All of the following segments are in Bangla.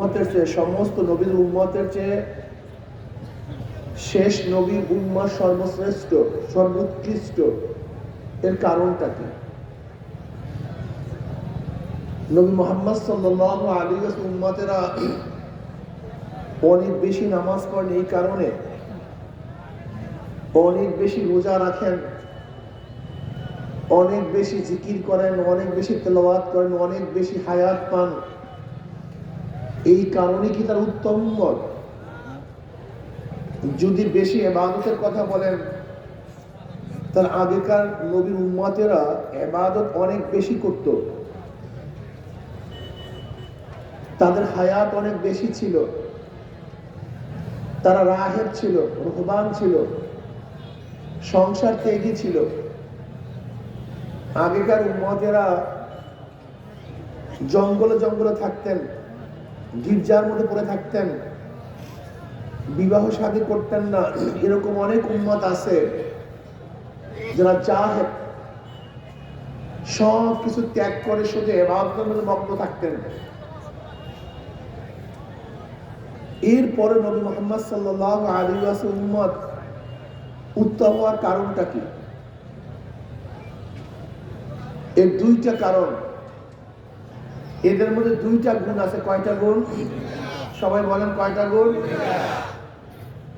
উম্মতের চেয়ে, সমস্ত নবীর উম্মতের চেয়ে শেষ উম্মত সর্বশ্রেষ্ঠ, সর্বোৎকৃষ্ট। এর কারণটা কি? নবী মোহাম্মদ উম্মতেরা অনেক বেশি নামাজ পড়েন এই কারণে। অনেক বেশি রোজা রাখেন। অনেক বেশি জিকির করেন, অনেক বেশি তেলাওয়াত করেন, অনেক বেশি হায়াত পান। এই কারণে কি তার উত্তম মত? যদি বেশি এবাদতের কথা বলেন, তার আগেকার নবীর উম্মতেরা এবাদত অনেক বেশি করত। তাদের হায়াত অনেক বেশি ছিল। তারা রাহেব ছিল, রহবান ছিল, সংসার ত্যাগী ছিল। আগেকার উম্মতেরা জঙ্গলে জঙ্গলে থাকতেন। গির্জার মধ্যে পড়ে থাকতেন। বিবাহ শাদী করতেন না। এরকম অনেক উন্মত আছে যারা চাহে সব কিছু ত্যাগ করে শুধু এবাদতের মগ্ন থাকতেন। এরপরে নবী মোহাম্মদ সাল্লাহ আলী উম্মত উত্তম হওয়ার কারণটা কি? এর দুইটা কারণ। এদের মধ্যে দুইটা গুণ আছে। কয়টা গুণ? সবাই বলেন কয়টা গুণ?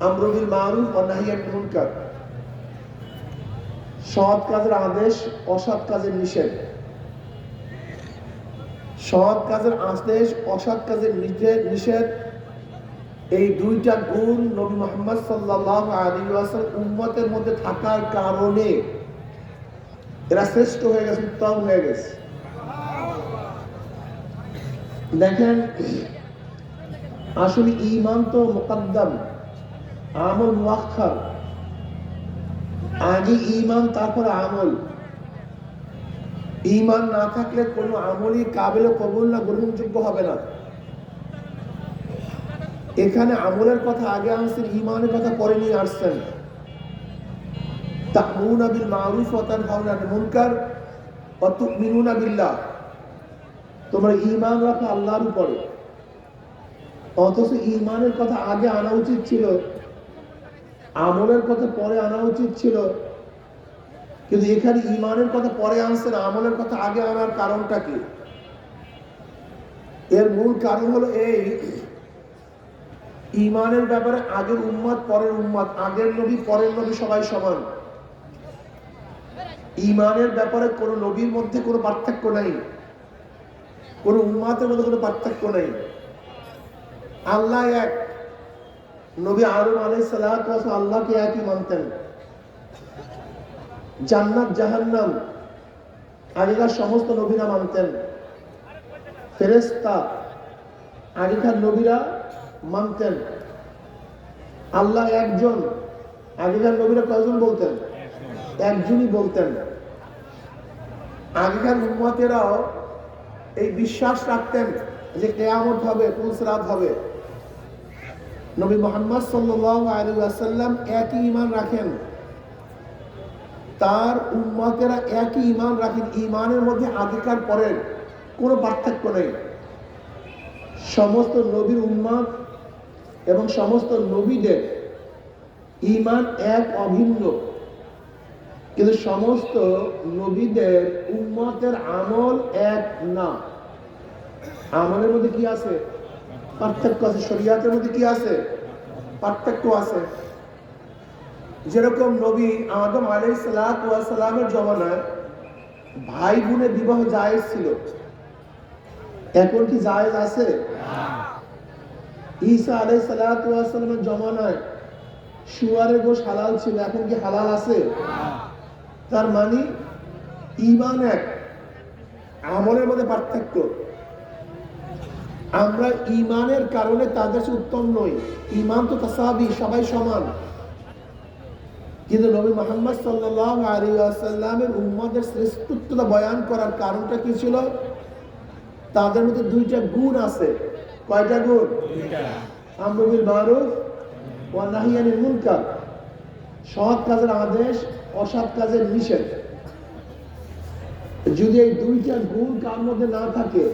আমরবিল মারুফ ও নাহিয়ান মুনকার। সৎ কাজের আদেশ, অসৎ কাজের নিষেধ। সৎ কাজের আদেশ, অসৎ কাজের নিষেধ। এই দুইটা গুণ নবী মোহাম্মদ সাল্লাহ আলী ওয়াসাল উম্মতের মধ্যে থাকার কারণে এরা শ্রেষ্ঠ হয়ে গেছে, উত্তম হয়ে গেছে। দেখেন, আসলে ইমান তো মোকাদ্দম, আমল মুয়াক্ষর আগে ইমান তারপর আমল। ইমান না থাকলে কোনো আমলই কাবিল কবুল না, গ্রহণযোগ্য হবে না। এখানে আমলের কথা আগে আনছেন ইমানের কথা পরে নিয়ে আসছেন। তা'মুরুনা বিল মারুফ ওয়া তানহাউনা আনিল মুনকার ওয়া তু'মিনুনা বিল্লাহ। তোমরা ঈমান রাখো আল্লাহর উপরে। অথচ ঈমানের কথা আগে আনা উচিত ছিল, আমলের কথা পরে আনা উচিত ছিল। কিন্তু এখানে ঈমানের কথা পরে আনছেন আমলের কথা আগে আনার কারণটা কি? এর মূল কারণ হলো এই ইমানের ব্যাপারে আগের উম্মত পরের উম্মত আগের নবী, পরের নবী সবাই সমান। ইমানের ব্যাপারে কোনো নবীর মধ্যে কোনো পার্থক্য নাই। কোনো উম্মাতের মধ্যে কোনো পার্থক্য নেই। আল্লাহ এক। নবী আরম আলাই সালাম আল্লাহকে একই মানতেন। জান্নাত, জাহান্নাম, আগেকার সমস্ত নবীরা মানতেন। ফেরেস্তা আগেকার নবীরা মানতেন। আল্লাহ একজন, আগেকার নবীরা কয়জন বলতেন? একজনই বলতেন। আগেকার উম্মতেরাও এই বিশ্বাস রাখতেন যে কেয়ামত হবে পুলসরাত হবে। নবী মোহাম্মদ আসাল্লাম একই ইমান রাখেন। তার উম্মতেরা একই ইমান রাখেন ইমানের মধ্যে আগেকার পরের কোনো পার্থক্য নেই। সমস্ত নবীর উম্মত এবং সমস্ত নবীদের ইমান এক অভিন্ন। কিন্তু সমস্ত নবীদের উম্মতের আমল এক না। আমলের মধ্যে কি আছে? পার্থক্য আছে, শরিয়াতের মধ্যে কি আছে? পার্থক্য আছে। যেরকম নবী আদম আলাই সালামের জমানায় ভাই বোনের বিবাহ জায়েজ ছিল। এখন কি জায়েজ আছে? ঈসা আলাই সালামের জমানায় শুয়ারের গোশ হালাল ছিল, এখন কি হালাল আছে? তার মানে ইমান এক আমলের মধ্যে পার্থক্য। আমরা ইমানের কারণে তাদের উত্তম নই। ইমান তো তাসাবি সবাই সমান। কিন্তু নবী মোহাম্মদ সাল্লাহ আলী আসাল্লামের উম্মাদের শ্রেষ্ঠত্বতা বয়ান করার কারণটা কি ছিল? তাদের মধ্যে দুইটা গুণ আছে। কয়টা গুণ? আমরুল মারুফ ও নাহিয়ানিল মুনকার। সৎ কাজের আদেশ অসৎ কাজের নিষেধ। যদি এই দুইটা গুণ কার মধ্যে না থাকে,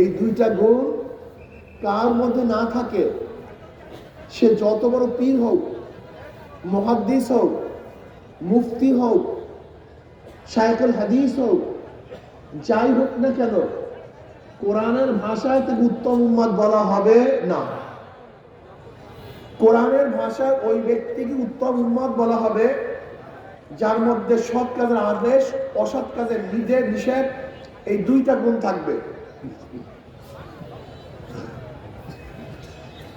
এই দুইটা গুণ কার মধ্যে না থাকে, সে যত বড় পীর হোক, মহাদ্দিস হোক, মুফতি হোক শায়কুল হাদিস হোক, যাই হোক না কেন, কোরআনের ভাষায় তাকে উত্তম উম্মাদ বলা হবে না। কোরআনের ভাষায় ওই ব্যক্তিকে উত্তম উম্মাদ বলা হবে যার মধ্যে সৎ কাজের আদেশ, অসৎ কাজের নিজের নিষেধ, এই দুইটা গুণ থাকবে।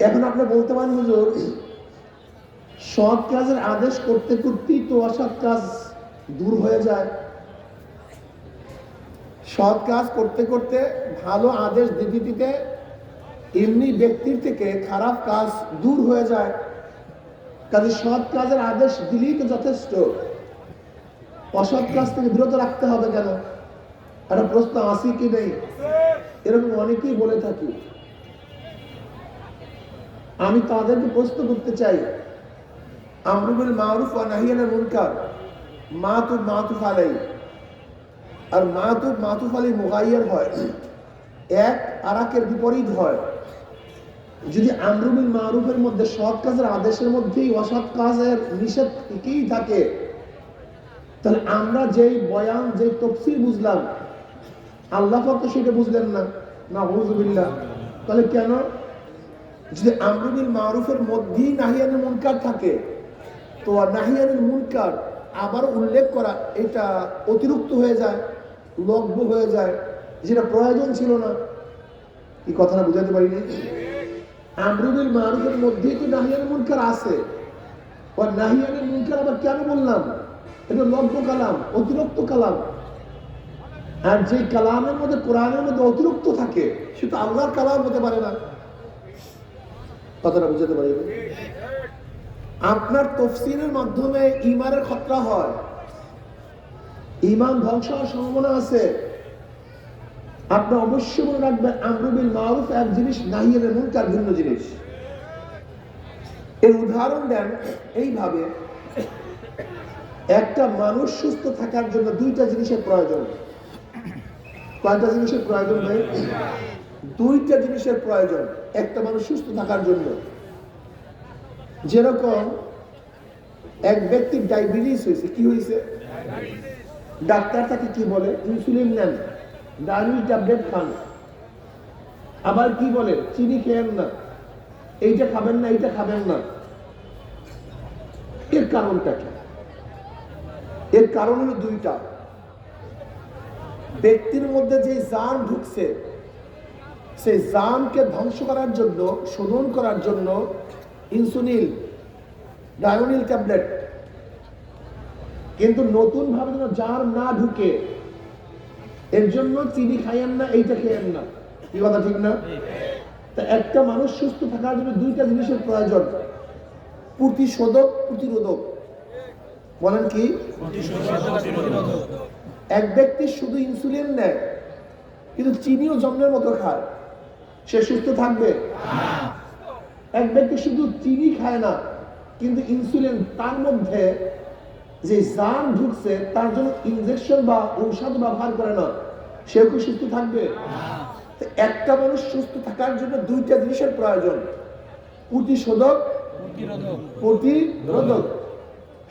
এখন আপনি বলতে পারেন, হুজুর, সৎ কাজের আদেশ করতে করতেই তো অসৎ কাজ দূর হয়ে যায়। সৎ কাজ করতে করতে ভালো আদেশ দিতে দিতে এমনি ব্যক্তির থেকে খারাপ কাজ দূর হয়ে যায়। কাজে সৎ কাজের আদেশ দিলেই তো যথেষ্ট। অসৎ কাজ থেকে বিরত রাখতে হবে কেন? একটা প্রশ্ন আসি কি নেই? এরকম অনেকেই বলে থাকি। আমি তাদেরকে প্রশ্ন করতে চাই আমরুবুল মারুফ ও নাহিয়ানের মুনকার মাতুব মাতুফ আলাই আর মাতুব মাতুফ আলী মুগাইয়ার হয়। এক, আরাকের বিপরীত হয়। যদি আমরুবুল মারুফের মধ্যে সৎ কাজের আদেশের মধ্যেই অসৎ কাজের নিষেধ থেকেই থাকে তাহলে আমরা যেই বয়ান, যেই তফসিল বুঝলাম, আল্লাহ তো সেটা বুঝলেন না। না হুজুবিল্লাহ তাহলে কেন? যদি আমরুবিল মারুফের মধ্যেই নাহিয়ানের মুনকার থাকে, তো আর নাহিয়ানের মুনকার আবার উল্লেখ করা, এটা অতিরিক্ত হয়ে যায়, লগ্ন হয়ে যায়, যেটা প্রয়োজন ছিল না। এই কথাটা বুঝাতে পারিনি? আমরুবিল মারুফের মধ্যেই তো নাহিয়ানের মুনকার আছে। আর নাহিয়ানের মুনকার আবার কেন বললাম? এটা লগ্ন কালাম, অতিরিক্ত কালাম। আর যে কালামের মধ্যে কোরআনের মধ্যে অতিরিক্ত থাকে সেটা আল্লাহর কালাম হতে পারে না। কথাটা বুঝাতে পারি আপনার তফসিলের মাধ্যমে ইমানের খতরা হয়। ইমান ধ্বংস হওয়ার সম্ভাবনা আছে। আপনি অবশ্যই মনে রাখবেন আমরুবিল মারুফ এক জিনিস, নাহি নাহিয়ানের মুনকার ভিন্ন জিনিস। এর উদাহরণ দেন, এইভাবে একটা মানুষ সুস্থ থাকার জন্য দুইটা জিনিসের প্রয়োজন। কয়টা জিনিসের প্রয়োজন ভাই? দুইটা জিনিসের প্রয়োজন, একটা মানুষ সুস্থ থাকার জন্য। যেরকম এক ব্যক্তির ডায়াবেটিস হয়েছে, কি হয়েছে? ডাক্তার তাকে কি বলে? ইনসুলিন নেন। ডায়াবেটিস ট্যাবলেট খান। আবার কি বলে? চিনি খেয়েন না। এইটা খাবেন না, এইটা খাবেন না। এর কারণটা কি? এর কারণ হলো দুইটা। ব্যক্তির মধ্যে যে জান ঢুকছে, সেই জানকে ধ্বংস করার জন্য, শোধন করার জন্য ইনসুলিন, ডায়োনিল ট্যাবলেট। কিন্তু নতুন ভাবে যেন জার না ঢুকে, এর জন্য চিনি খাইয়েন না, এইটা খেয়েন না। কি কথা, ঠিক না? তা একটা মানুষ সুস্থ থাকার জন্য দুইটা জিনিসের প্রয়োজন। প্রতিশোধক, প্রতিরোধক। বলেন কি? এক ব্যক্তি শুধু ইনসুলিন নেয়, কিন্তু চিনিও জন্মের মতো খায়। সে সুস্থ থাকবে? এক ব্যক্তি শুধু চিনি খায় না, কিন্তু ইনসুলিন তার মধ্যে যে জান ঢুকছে, তার জন্য ইনজেকশন বা ঔষধ ব্যবহার করে না, সেও কি সুস্থ থাকবে? একটা মানুষ সুস্থ থাকার জন্য দুইটা জিনিসের প্রয়োজন, প্রতিশোধক, প্রতিরোধক।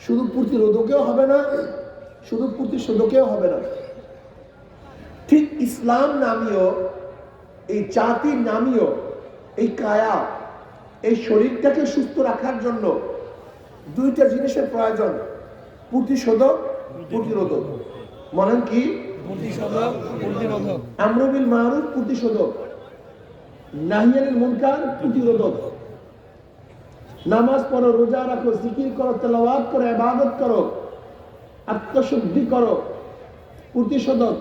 শুধু প্রতিরোধকেও হবে না শুধু প্রতিশোধকেও হবে না। ঠিক ইসলাম নামীয় এই জাতির নামীয় এই কায়া এই শরীরটাকে সুস্থ রাখার জন্য দুইটা জিনিসের প্রয়োজন প্রতিশোধক প্রতিরোধক। মনেন কি? প্রতিশোধক আমরবিল মারুফ প্রতিশোধক। নাহিয়ানিল মুনকার প্রতিরোধক। নামাজ পড়ো, রোজা রাখো, জিকির করো, তেলাওয়াত করো, ইবাদত করো, আত্মশুদ্ধি করো, প্রতিশোধক।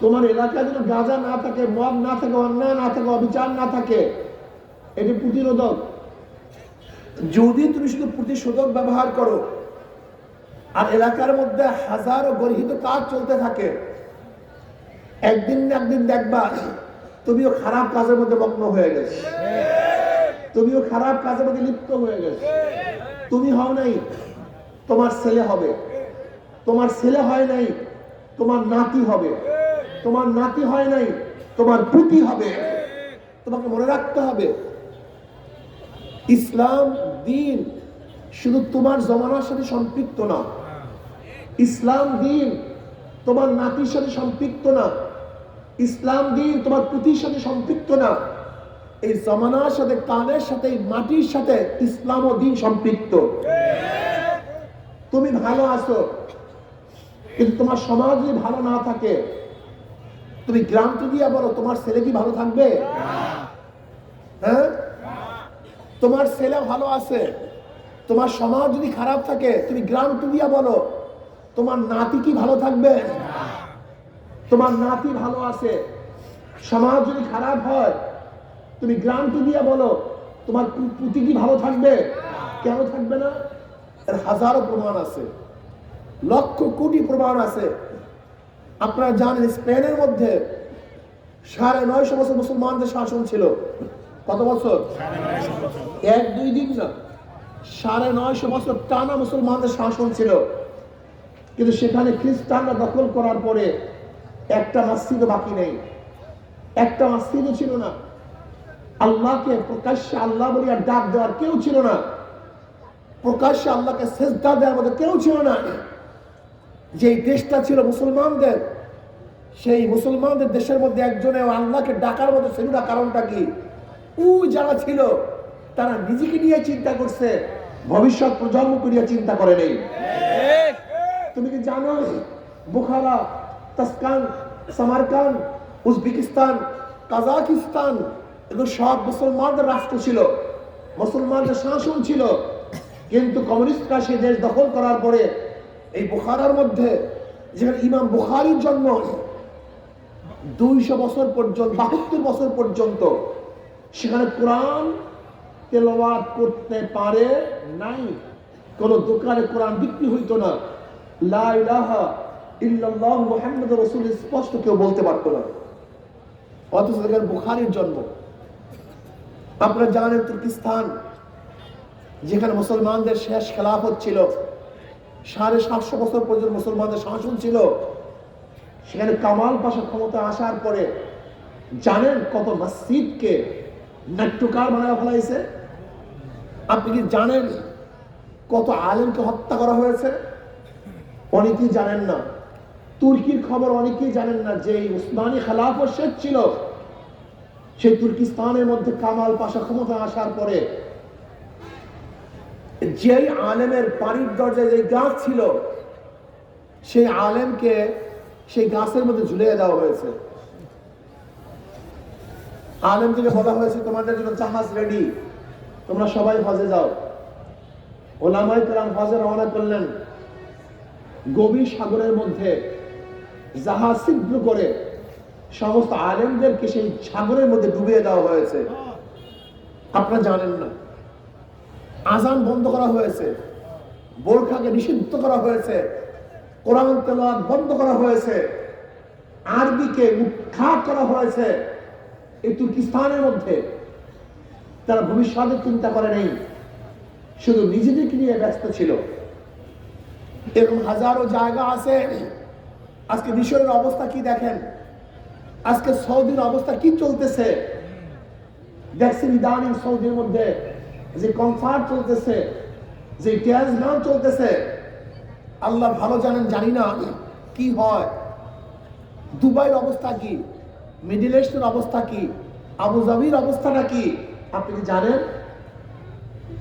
তোমার এলাকায় যেন গাঁজা না থাকে, মদ না থাকে, অন্যায় না থাকে, অবিচার না থাকে, এটি প্রতিরোধক। যদি তুমি শুধু প্রতিশোধক ব্যবহার করো, আর এলাকার মধ্যে হাজারো গর্হিত কাজ চলতে থাকে, একদিন না একদিন দেখবা, তুমিও খারাপ কাজের মধ্যে মগ্ন হয়ে গেছে। তুমিও খারাপ কাজের মধ্যে লিপ্ত হয়ে গেছে। তুমি হও নাই, তোমার ছেলে হবে। তোমার ছেলে হয় নাই, তোমার নাতি হবে। তোমার নাতি হয় নাই, তোমার পুতি হবে। তোমাকে মনে রাখতে হবে, ইসলাম দিন শুধু তোমার জমানার সাথে সম্পৃক্ত না। ইসলাম দিন তোমার নাতির সাথে সম্পৃক্ত না। ইসলাম দিন তোমার পুঁথির সাথে সম্পৃক্ত না। এই জমানার সাথে, কালের সাথে মাটির সাথে ইসলাম ও দিন সম্পৃক্ত। তুমি ভালো আছো, কিন্তু তোমার সমাজ যদি ভালো না থাকে, তুমি গ্রামটি দিয়া বলো, তোমার ছেলে কি ভালো থাকবে? হ্যাঁ? তোমার ছেলে ভালো আছে, তোমার সমাজ যদি খারাপ থাকে, তুমি গ্রামটি দিয়া বলো, তোমার নাতি কি ভালো থাকবে? তোমার নাতি ভালো আছে, সমাজ যদি খারাপ হয় তুমি গ্রামটি দিয়া বলো, তোমার পুতি কি ভালো থাকবে? কেন থাকবে না? এর হাজারো প্রমাণ আছে। লক্ষ কোটি প্রমাণ আছে। আপনারা জানেন স্পেনের মধ্যে সাড়ে নয়শো বছর মুসলমানদের শাসন ছিল। কত বছর? এক, দুই দিন না। সাড়ে নয়শো বছর টানা মুসলমানদের শাসন ছিল। কিন্তু সেখানে খ্রিস্টানরা দখল করার পরে একটা মসজিদও বাকি নেই। একটা মসজিদও ছিল না। আল্লাহকে প্রকাশ্যে আল্লাহ বলিয়া ডাক দেওয়ার কেউ ছিল না। প্রকাশ্যে আল্লাহকে সেজদা দেওয়ার মতো কেউ ছিল না। যেই দেশটা ছিল মুসলমানদের, সেই মুসলমানদের দেশের মধ্যে একজনে আল্লাহকে ডাকার মতো ছিল কারণটা কি? ও যারা ছিল, তারা নিজেকে নিয়ে চিন্তা করছে, ভবিষ্যৎ প্রজন্ম করিয়া চিন্তা করে নেই। তুমি কি জানো, Bukhara, Tashkent Samarkand Uzbekistan, Kazakhstan এগুলো সব মুসলমানদের রাষ্ট্র ছিল। মুসলমানদের শাসন ছিল। কিন্তু কমিউনিস্টরা সেই দেশ দখল করার পরে এই বুখারার মধ্যে, যেখানে ইমাম বুখারির জন্ম, দুইশো বছর পর্যন্ত, বাহাত্তর বছর পর্যন্ত, সেখানে কোরআন তেলাওয়াত করতে পারে নাই। কোন দোকানে কোরআন বিক্রি হইতো না। লা ইলাহা ইল্লাল্লাহ মুহাম্মদ রাসূল স্পষ্ট কেউ বলতে পারতো না। অথচ বুখারীর জন্ম। আপনারা জানেন তুর্কিস্তান, যেখানে মুসলমানদের শেষ খেলাফত ছিল। সাড়ে সাতশো বছর পর্যন্ত মুসলমানদের শাসন ছিল। সেখানে কামাল পাশা ক্ষমতা আসার পরে জানেন কত মসজিদকে নাট্যকার বানায় ফেলাইছে? আপনি কি জানেন কত আলেমকে হত্যা করা হয়েছে? অনেকেই জানেন না। তুর্কির খবর অনেকেই জানেন না যে উসমানী খেলাফত শেষ ছিল। সেই তুর্কিস্তানের মধ্যে কামাল পাশা ক্ষমতা আসার পরে যেই আলেমের বাড়ির দরজায় যে গাছ ছিল, সেই আলেমকে সেই গাছের মধ্যে ঝুলিয়ে দেওয়া হয়েছে। আলেম থেকে বলা হয়েছে, তোমাদের জন্য জাহাজ রেডি তোমরা সবাই হজে যাও। ওলামাই কালাম হজে রওনা করলেন গভীর সাগরের মধ্যে। জাহাজ ছিদ্র করে সমস্ত আলেমদেরকে সেই সাগরের মধ্যে ডুবিয়ে দেওয়া হয়েছে। আপনারা জানেন না। আজান বন্ধ করা হয়েছে। বোরখাকে নিষিদ্ধ করা হয়েছে। কোরআন তেলাওয়াত বন্ধ করা হয়েছে। আরবিকে উৎখাত করা হয়েছে। এই তুর্কিস্তানের মধ্যে। তারা ভবিষ্যতের চিন্তা করে নেই। শুধু নিজেদেরকে নিয়ে ব্যস্ত ছিল। এরকম হাজারো জায়গা আছে। আজকে মিশরের অবস্থা কি দেখেন? আজকে সৌদির অবস্থা কি চলতেছে? দেখছেন ইদানিং সৌদির মধ্যে যে কনসার্ট চলতেছে, যে ড্যান্স গান চলতেছে। আল্লাহ ভালো জানেন, জানি না কি হয়। দুবাইয়ের অবস্থা কি? মিডিল ইস্টের অবস্থা কি? আবু জাবির অবস্থাটা কি? আপনি জানেন?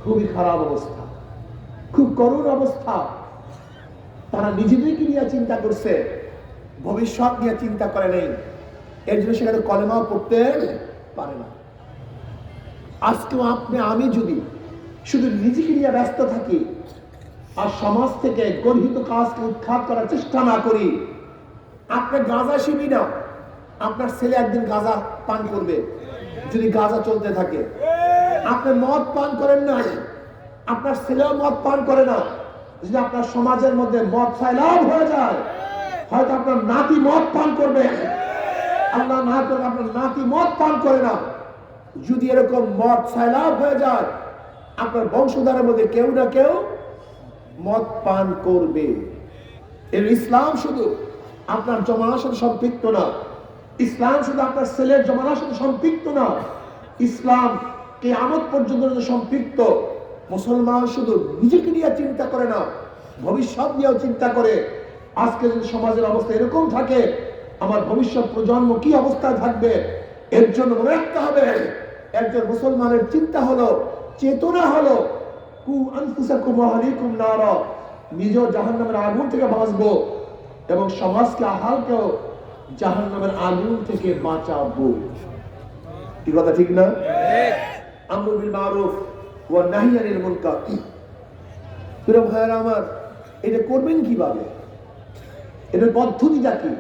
খুবই খারাপ অবস্থা। খুব করুণ অবস্থা। তারা নিজেদেরকে নিয়ে চিন্তা করছে, ভবিষ্যৎ নিয়ে চিন্তা করে নেই। এর জন্য সেখানে কলেমাও পড়তে পারে না। আজকেও আপনি, আমি যদি শুধু নিজেকে নিয়ে ব্যস্ত থাকি আর সমাজ থেকে গর্হিত কাজকে উৎখাত করার চেষ্টা না করি আপনি গাঁজা শিবি না আপনার ছেলে একদিন গাঁজা পান করবে, যদি গাঁজা চলতে থাকে। আপনি মদ পান করেন না, আপনার ছেলেও মদ পান করে না। যদি আপনার সমাজের মধ্যে মদ সাইলাভ হয়ে যায়, হয়তো আপনার নাতি মদ পান করবে। আল্লাহ না করে আপনার নাতি মদ পান করে না। যদি এরকম মদ সাইলাভ হয়ে যায়, আপনার বংশধারের মধ্যে কেউ না কেউ মদ পান করবে। এর ইসলাম শুধু আপনার জমানার সাথে সম্পৃক্ত না, ইসলাম শুধু আপনার ছেলের জমানার সাথে সম্পৃক্ত না, ইসলাম কে আমত পর্যন্ত সম্পৃক্ত, মুসলমান শুধু নিজেকে নিয়ে চিন্তা করে না, ভবিষ্যৎ নিয়েও চিন্তা করে। আজকে যদি সমাজের অবস্থা এরকম থাকে আমার ভবিষ্যৎ প্রজন্ম কি অবস্থায় থাকবে? এর জন্য মনে রাখতে হবে, একজন মুসলমানের চিন্তা হলো, চেতনা হলো, কু আনফুসাকুম ওয়া আহলিকুম নারা, নিজেও জাহান্নামের আগুন থেকে বাঁচবো এবং সমাজকে, আহালকেও জাহান্নামের আগুন থেকে বাঁচাবো। কি কথা ঠিক না? আমরু বিল মারুফ ওয়া নাহি আনিল মুনকার। প্রিয় ভাইয়েরা আমার, এটা করবেন কীভাবে? এটার পদ্ধতিটা কি?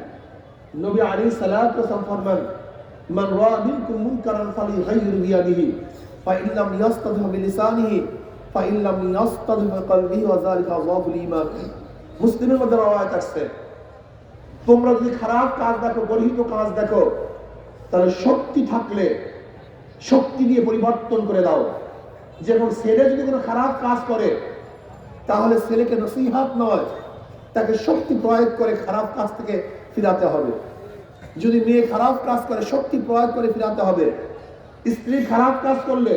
নবী সালাতু ওয়াসালাম ফরমান, মান রাআ মিনকুম মুনকারান ফালিগাইয়ির বিয়াদিহি ফাইন লাম ইয়াস্তাযিম বিলিসানিহি ফাইন লাম ইয়াস্তাযিম বিকলবিহি ওয়া যালিকা আযাবুল ঈমান। মুসলিমের মধ্যে রওয়ায়াত আছে তোমরা যদি খারাপ কাজ দেখো, গর্হিত কাজ দেখো, তাহলে শক্তি থাকলে শক্তি দিয়ে পরিবর্তন করে দাও। যেমন ছেলে যদি কোনো খারাপ কাজ করে, তাহলে ছেলেকে নসিহাত নয়, তাকে শক্তি প্রয়োগ করে খারাপ কাজ থেকে ফিরাতে হবে। যদি মেয়ে খারাপ কাজ করে, শক্তি প্রয়োগ করে ফিরাতে হবে। স্ত্রী খারাপ কাজ করলে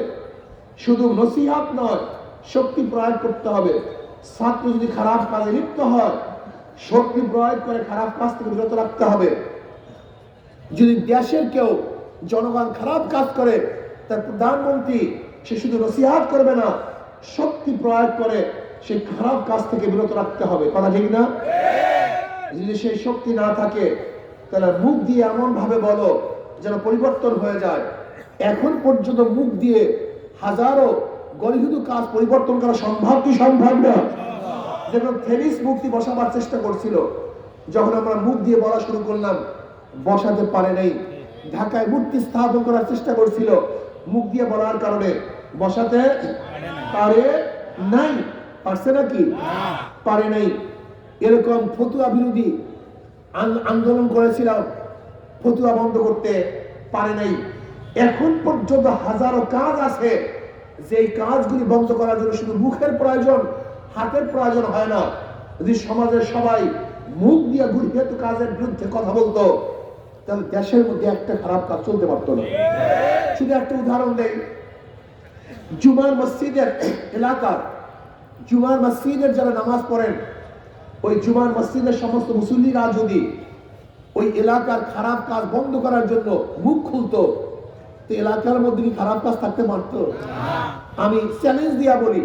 শুধু নসিহাত নয়, শক্তি প্রয়োগ করতে হবে। ছাত্র যদি খারাপ কাজে লিপ্ত হয়, শক্তি প্রয়োগ করে খারাপ কাজ থেকে বিরত রাখতে হবে। যদি দেশের কেউ জনগণ খারাপ কাজ করে, তার প্রধানমন্ত্রী সে শুধু নসিহাত করবে না, শক্তি প্রয়োগ করে সেই খারাপ কাজ থেকে বিরত রাখতে হবে। কথা ঠিক না? যদি সেই শক্তি না থাকে তাহলে মুখ দিয়ে এমন ভাবে বলো যেন পরিবর্তন হয়ে যায়। এখন পর্যন্ত মুখ দিয়ে হাজারো গরিহিত কাজ পরিবর্তন করা সম্ভব কি সম্ভব না? যেমন ফেনিস মূর্তি বসাবার চেষ্টা করছিল যখন আমরা মুখ দিয়ে বলা শুরু করলাম বসাতে পারে নাই। ঢাকায় মূর্তি স্থাপন করার চেষ্টা করছিল মুখ দিয়ে বলার কারণে। বসাতে পারে নাই। পারছে নাকি? পারে নাই। এরকম ফতুয়া বিরোধী আন্দোলন করেছিলাম, ফতুয়া বন্ধ করতে পারে নাই। এখন পর্যন্ত হাজারো কাজ আছে যে কাজগুলি বন্ধ করার জন্য শুধু মুখের প্রয়োজন, হাতের প্রয়োজন হয় না। যদি সমাজের সবাই মুখ দিয়ে গুরুহেতু কাজের বিরুদ্ধে কথা বলতো, তাহলে দেশের মধ্যে একটা খারাপ কাজ চলতে পারতো না। শুধু একটা উদাহরণ দেই। জুমার মসজিদের এলাকার, জুমার মসজিদের যারা নামাজ পড়েন ওই জুমার মসজিদের সমস্ত মুসল্লিরা যদি ওই এলাকার খারাপ কাজ বন্ধ করার জন্য মুখ খুলতো তো এলাকার মধ্যে কি খারাপ কাজ থাকতে পারত? আমি চ্যালেঞ্জ দিয়া বলি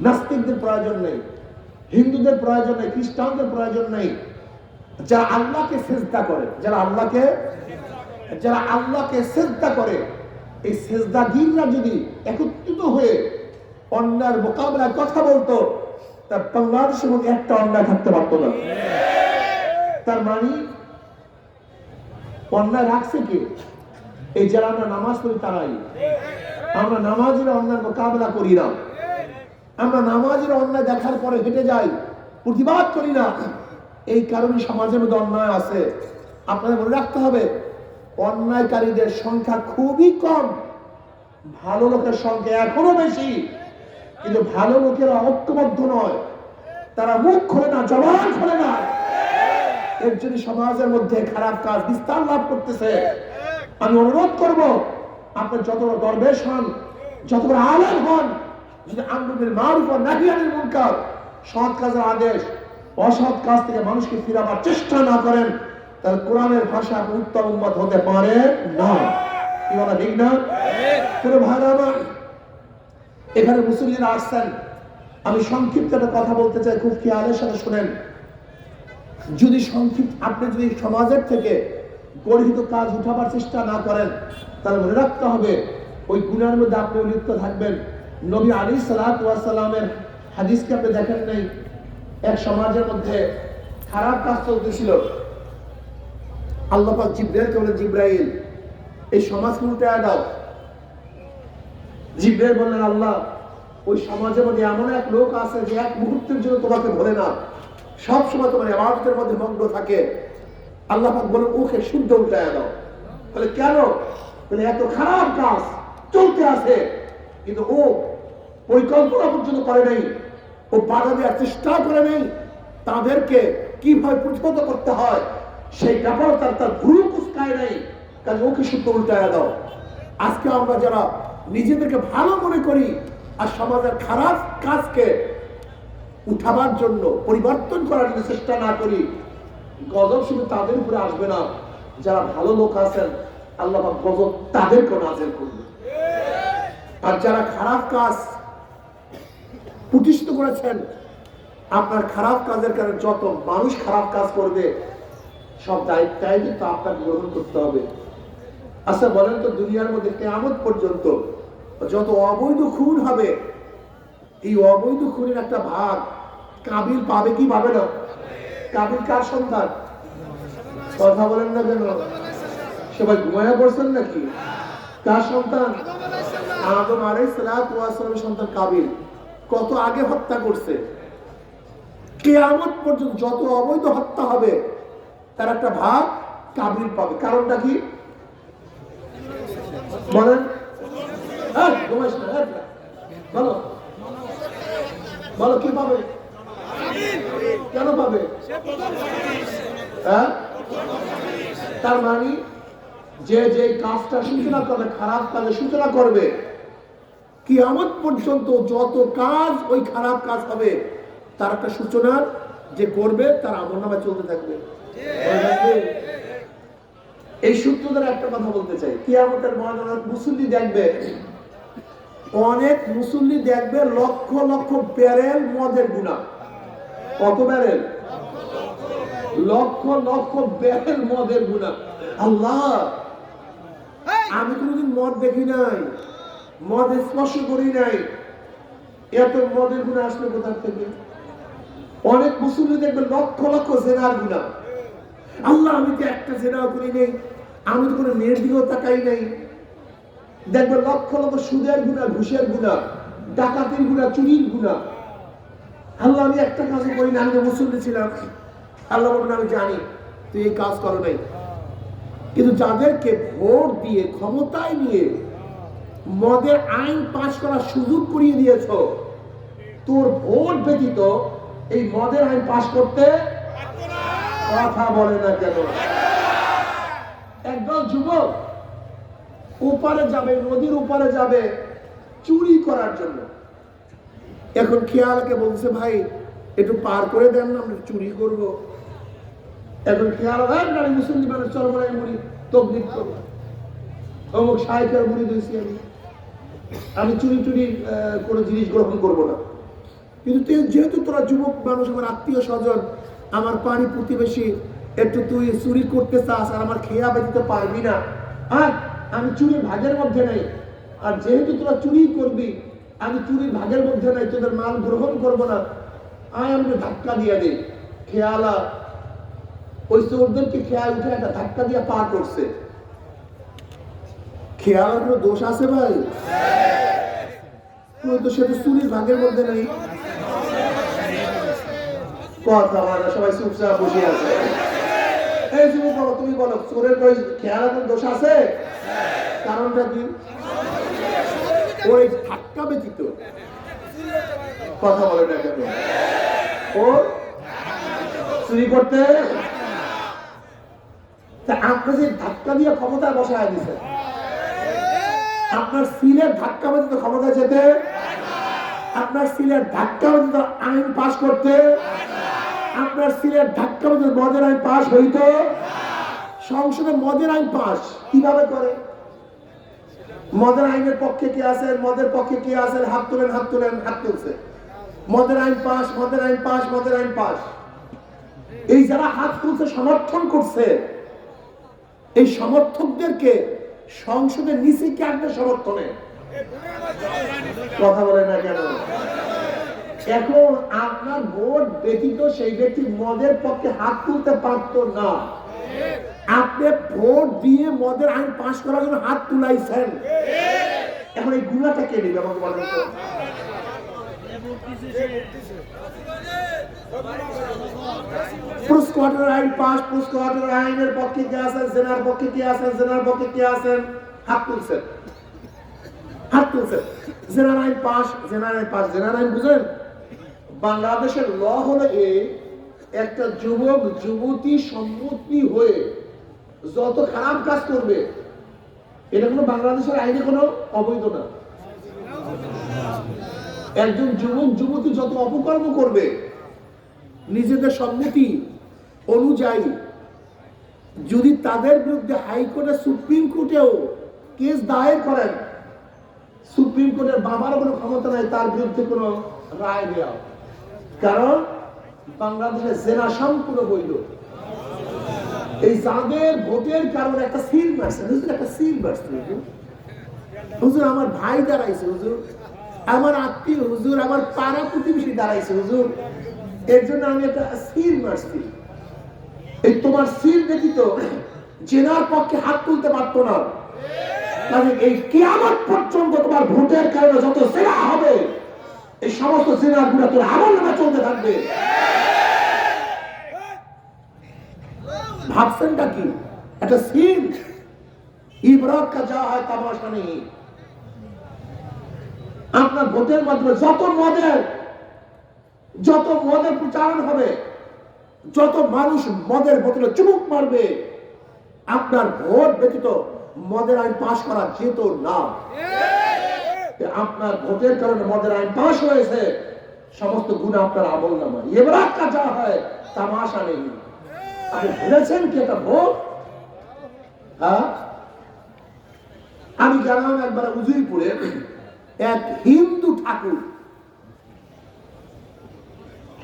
নাস্তিকদের প্রয়োজন নেই হিন্দুদের প্রয়োজন নেই খ্রিস্টানদের প্রয়োজন নেই যারা আল্লাহকে সেজদা করে যারা আল্লাহকে যারা আল্লাহকে সেজদা করে এই সেজদাগিররা যদি একত্রিত হয়ে অন্যার মোকাবেলায় কথা বলতো তা বাংলাদেশের মধ্যে একটা অন্যায় থাকতে পারতো না। তার মানে অন্যায় রাখছে কে? এই যারা আমরা নামাজ পড়ি তারাই। আমরা নামাজের অন্যায় মোকাবেলা করি না। আমরা নামাজের অন্যায় দেখার পরে হেঁটে যাই, প্রতিবাদ করি না। এই কারণে সমাজের মধ্যে অন্যায় আছে। আপনাদের মনে রাখতে হবে, অন্যায়কারীদের সংখ্যা খুবই কম। ভালো লোকের সংখ্যা এখনও বেশি। কিন্তু ভালো লোকেরা ঐক্যবদ্ধ নয়। তারা মুখ খোলে না, জবান খোলে না। এর জন্য সমাজের মধ্যে খারাপ কাজ, বিস্তার লাভ করতেছে। আমি অনুরোধ করব আপনি যত বড় দরবেশ হন, যত বড় আলেম হন, যদি আমরুবিল মারুফ আর নাহিয়ানিল মুনকার, সৎ কাজের আদেশ, অসৎ কাজ থেকে মানুষকে ফিরাবার চেষ্টা না করেন, তাহলে কোরআনের ভাষা উত্তম উম্মত হতে পারে না। কি বলা ঠিক না? ভাইরা আমার এখানে মুসল্লিরা আসছেন, আমি সংক্ষিপ্ত একটা কথা বলতে চাই, খুব খেয়ালের সাথে শোনেন। যদি সংক্ষিপ্ত, আপনি যদি সমাজের থেকে গর্হিত কাজ উঠাবার চেষ্টা না করেন, তাহলে মনে রাখতে হবে, ওই গুণের মধ্যে আপনি লিপ্ত থাকবেন। নবী আলী সালামের হাদিসকে আপনি দেখেন নাই, এক সমাজের মধ্যে খারাপ কাজ চলতেছিল। আল্লাহ পাক জিব্রাইলকে বলে জিব্রাইল, এই সমাজকে উল্টে দাও। জিব্রাইল বললেন, আল্লাহ, ওই সমাজের মধ্যে এমন এক লোক আছে যে এক মুহূর্তের জন্য তোমাকে ভরে না। সব সময় তোমার আবাদতের মধ্যে মগ্ন থাকে। আল্লাহ বলেন ওকে শুদ্ধ উল্টায় দাও। বলে, কেন? বলে, এত খারাপ কাজ চলতে আছে। কিন্তু ও পরিকল্পনা পর্যন্ত করে নাই। ও বাধা দেওয়ার চেষ্টা করে নেই। তাদেরকে কীভাবে প্রতিহত করতে হয়, সেই ব্যাপারে তার তার ভুল কুস্কায় নেই। কাজে ওকে শুদ্ধ উল্টায় দাও। আজকে আমরা যারা নিজেদেরকে ভালো মনে করি আর সমাজের খারাপ কাজকে উঠাবার জন্য, পরিবর্তন করার জন্য চেষ্টা না করি, গজব শুধু তাদের উপরে আসবে না। যারা ভালো লোক আছেন, আল্লাহ গজব তাদেরকে নাজেল করবে আর যারা খারাপ কাজ প্রতিষ্ঠিত করেছেন, আপনার খারাপ কাজের কারণে যত মানুষ খারাপ কাজ করবে, সব দায়িত্বাই কিন্তু আপনাকে গ্রহণ করতে হবে। আচ্ছা বলেন তো, দুনিয়ার মধ্যে কেমন পর্যন্ত যত অবৈধ খুন হবে, এই অবৈধ খুনের একটা ভাগ কাবিল পাবে কি পাবে না? কাবিল কার সন্তান? কথা বলেন না কেন? সবাই ঘুমায়া পড়ছেন নাকি? কার সন্তান? আদম আলাই সন্তান কাবিল। কত আগে হত্যা করছে? কেয়ামত পর্যন্ত যত অবৈধ হত্যা হবে, তার একটা ভাগ কাবিল পাবে। কারণটা কি? বলেন হ্যাঁ, ঘুমাইস না, হ্যাঁ, কি তার মানে যে যে কাজটা সূচনা খারাপ কাজের সূচনা করবে পর্যন্ত যত কাজ ওই খারাপ কাজ হবে তার একটা সূচনার যে করবে তার আমল নামে চলতে থাকবে এই সূত্র একটা কথা বলতে চাই। কিয়ামতের ময়দানে মুসল্লি দেখবে অনেক মুসল্লি দেখবে লক্ষ লক্ষ ব্যারেল মদের গুণা। কত ব্যারেল? লক্ষ লক্ষ ব্যারেল মদের গুণা। আল্লাহ আমি কোনোদিন মদ দেখি নাই মদ স্পর্শ করি নাই। এত মদের গুণা আসলে কোথার থেকে? অনেক মুসল্লি দেখবে লক্ষ লক্ষ জেনার গুণা। আল্লাহ আমি তো একটা জেনাও করি নেই আমি তো কোনো মেয়ের দিকেও তাকাই নাই। দেখবে লক্ষ লক্ষ সুদের গুণা, ঘুষের গুণা, ডাকাতির গুণা, চুরির গুণা। আল্লাহ, আমি একটা কাজও করি না, আমি তো মুসল্লি ছিলাম। আল্লাহ বলবেন, আমি জানি, তুই এই কাজ করো নাই। কিন্তু যাদেরকে ভোট দিয়ে, ক্ষমতায় নিয়ে মদের আইন পাশ করার সুযোগ করিয়ে দিয়েছ, তোর ভোট ব্যতীত এই মদের আইন পাশ করতে কথা বলে না কেন? একদল যুবক ওপারে যাবে, নদীর ওপারে যাবে চুরি করার জন্য। এখন খেয়ালকে বলছে, ভাই, একটু পার করে দেন না, আমরা চুরি করব। এখন খেয়াল না মুসলিম মানুষ, চল বলে মুড়ি তবলিক করব। অমুক সাহেবের মুড়ি দিয়েছি আমি। আমি চুরি চুরি কোনো জিনিস গ্রহণ করব না। কিন্তু যেহেতু তোরা যুবক মানুষ, আমার আত্মীয় স্বজন, আমার পানি প্রতিবেশী, একটু তুই চুরি করতে চাস আর আমার খেয়া বেঁচতে পারবি না। আর আমি চুরির ভাগের মধ্যে নেই। আর যেহেতু তোরা চুরি করবি, আমি চুরির ভাগের মধ্যে নাই, তোদের মাল গ্রহণ করব না। আয়, আমাকে ধাক্কা দিয়ে দে। খেয়ালা, ওই চোরদেরকে খেয়াল উঠে একটা ধাক্কা দিয়ে পা করছে। খেয়ালের কোনো দোষ আছে ভাই? তো সেটা চুরির ভাগের মধ্যে নেই। কথা বলে সবাই চুপচাপ বসে আছে। এই তুমি বলো, চোরের কই খেয়াল দোষ আছে? কারণটা কি? ওই ধাক্কা ব্যতীত। কথা বলে না কেন? ও চুরি করতে? আপনি যে ধাক্কা দিয়ে ক্ষমতায় বসায় দিছে। আপনার সিলের ধাক্কা ব্যতীত ক্ষমতায় যেতে? আপনার সিলের ধাক্কা ব্যতীত আইন পাশ করতে? আপনার সিলের ধাক্কা ব্যতীত মদের আইন পাশ হইত? সংসদে মদের আইন পাশ কীভাবে করে? মদের আইনের পক্ষে কে আছেন? মদের পক্ষে কে আছেন? হাত তোলেন হাত তোলেন, হাত তুলছে। মদের আইন পাশ মদের আইন পাশ মদের আইন পাশ এই যারা হাত তুলছে, সমর্থন করছে, এই সমর্থকদেরকে সংসদের নিচে কে আনবে সমর্থনে? কথা বলে না কেন? এখন আপনার ভোট ব্যতীত সেই ব্যক্তি মদের পক্ষে হাত তুলতে পারতো না। আপনি ভোট দিয়ে মদের আইন পাশ করার জন্য হাত তুলাইছেন। এখন এই গুণাটা কে নেবে আমাকে বলেন তো? আছেন হাত তুলছেন। হাত তুলছেন। জেনার আইন পাস পাস জেনার আইন বাংলাদেশের ল হলো এ একটা যুবক, যুবতী, সম্মতি হয়ে যত খারাপ কাজ করবে, এটা কোনো বাংলাদেশের আইনে কোনো অবৈধ না। একজন যুবক, যুবতী যত অপকর্ম করবে, নিজেদের সম্মতি অনুযায়ী যদি তাদের বিরুদ্ধে হাইকোর্টে সুপ্রিম কোর্টেও কেস দায়ের করেন, সুপ্রিম কোর্টের বাবারও কোনো ক্ষমতা নাই, তার বিরুদ্ধে কোনো রায় দেওয়া। কারণ আমার ভাই দাঁড়াইছে, হুজুর। আমার আত্মীয়, হুজুর, আমার পাড়া প্রতিবেশী দাঁড়াইছে, হুজুর। এর জন্য আমি একটা সিল মারছি। এই তোমার সিল ব্যতীত জেনার পক্ষে হাত তুলতে পারতো না। কাজে এই কিয়ামত পর্যন্ত তোমার ভোটের কারণে যত জেনা হবে, এই সমস্ত জেনারগুলা তোর আমল চলতে থাকবে। ভাবছেনটা কি? একটা সিন কা যা হয় তামাশা নেই। আপনার ভোটের মাধ্যমে যত মদের যত মদের প্রচারণ হবে, যত মানুষ মদের বোতলে চুমুক মারবে, আপনার ভোট ব্যতীত মদের আইন পাশ করা যেত না। আপনার ভোটের কারণে মদের আইন পাশ হয়েছে, সমস্ত গুণ আপনার আমল নামা এবার যা হয় তামাশা নেই। আপনি ভেবেছেন কি এটা ভোট হ্যাঁ? আমি গেলাম একবার উজিরপুরে এক হিন্দু ঠাকুর।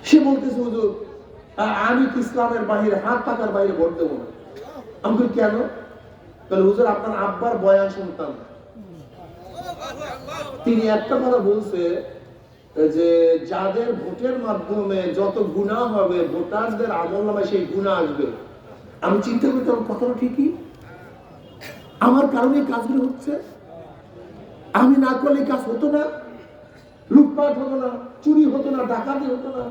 সে বলতেছে, হুজুর আমি ইসলামের বাহিরে, হাত পাকার বাইরে ভোট দেবো না। আমি কেন? তাহলে, হুজুর, আপনার আব্বার বয়ান শুনতাম। তিনি একটা কথা বলছে যে যাদের ভোটের মাধ্যমে যত গুণা হবে, ভোটারদের আমল নামে সেই গুণা আসবে। আমি চিন্তা করতাম কথাটা ঠিকই? আমার কারণে কাজগুলো হচ্ছে? আমি না করলে কাজ হতো না? লুটপাট হতো না, চুরি হতো না, ডাকাতি হতো না?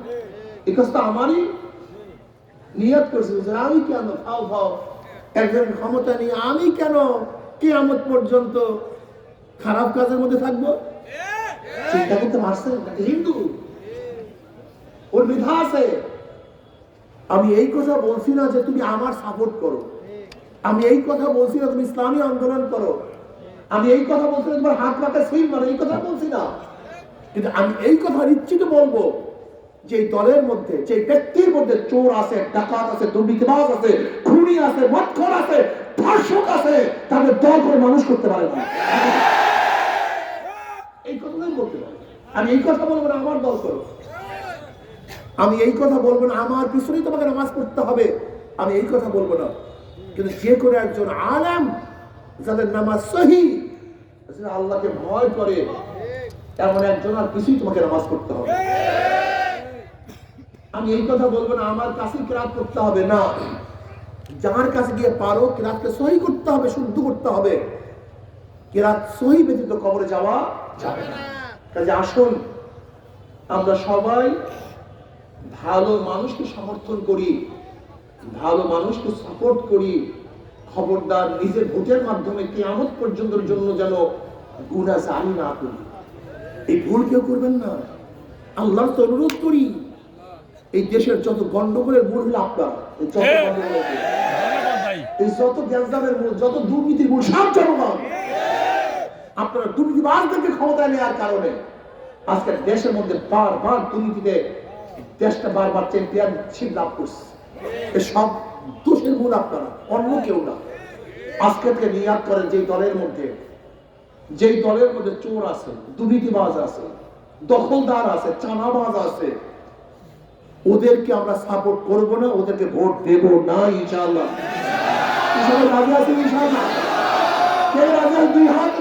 এই কাজ তো আমারই নিয়ত করছি। যে আমি কেন? ফাও ফাও। একজন ক্ষমতা নিয়ে আমি কেন কেয়ামত পর্যন্ত খারাপ কাজের মধ্যে থাকব? চিন্তা করতে পারছেন হিন্দু। ওর মেধা আছে। আমি এই কথা বলছি না যে তুমি আমার সাপোর্ট করো। আমি এই কথা বলছি না, তুমি ইসলামী আন্দোলন করো। আমি এই কথা বলছি না, তোমার হাত পাতে সিল মারো, এই কথা বলছি না। কিন্তু আমি এই কথা নিশ্চিত বলব যে দলের মধ্যে, যে ব্যক্তির মধ্যে চোর আছে, ডাকাত আছে, দুর্নীতিবাজ আছে, খুনি আছে, মৎখর আছে, ধর্ষক আছে, তাদের দল করে মানুষ করতে পারে না এই কথাটাই বলতে পারি আমি এই কথা বলব না, আমার দল করো। আমি এই কথা বলব না, আমার পিছনেই তোমাকে নামাজ পড়তে হবে। আমি এই কথা বলব না। কিন্তু যে করে একজন আলেম যাদের নামাজ সহি আল্লাহকে ভয় করে, এমন একজন আর কিছুই তোমাকে নামাজ পড়তে হবে আমি এই কথা বলব না, আমার কাছে কিরাত করতে হবে না। যার কাছে গিয়ে পারো, কিরাতকে সহি করতে হবে, শুদ্ধ করতে হবে। কিরাত সহি ব্যতীত কবরে যাওয়া যাবে না। কাজে আসুন। আমরা সবাই ভালো মানুষকে সমর্থন করি ভালো মানুষকে সাপোর্ট করি। খবরদার নিজের ভোটের মাধ্যমে কেয়ামত পর্যন্ত জন্য যেন গুণা জারি না করি। এই ভুল কেউ করবেন না। আল্লাহর তো অনুরোধ করি। এই দেশের যত গন্ডগোলের মূল হলো আপনার এই যত গন্ডগোলের এই যত গ্যাসদামের মূল যত দুর্নীতির মূল সব জনগণ। আপনারা দুর্নীতিবাজদেরকে ক্ষমতায় নেওয়ার কারণে আজকের দেশের মধ্যে বারবার দুর্নীতিতে দেশটা বারবার চ্যাম্পিয়নশিপ লাভ করছে। সব দোষের মূল আপনারা, অন্য কেউ না। আজকে থেকে নিয়াদ করেন যেই দলের মধ্যে, যেই দলের মধ্যে চোর আছে, দুর্নীতিবাজ আছে, দখলদার আছে, চানাবাজ আছে, ওদেরকে আমরা সাপোর্ট করব না, ওদেরকে ভোট দেব না, ইনশাআল্লাহ। রাজি আছেন ইনশাআল্লাহ? দুই হাত?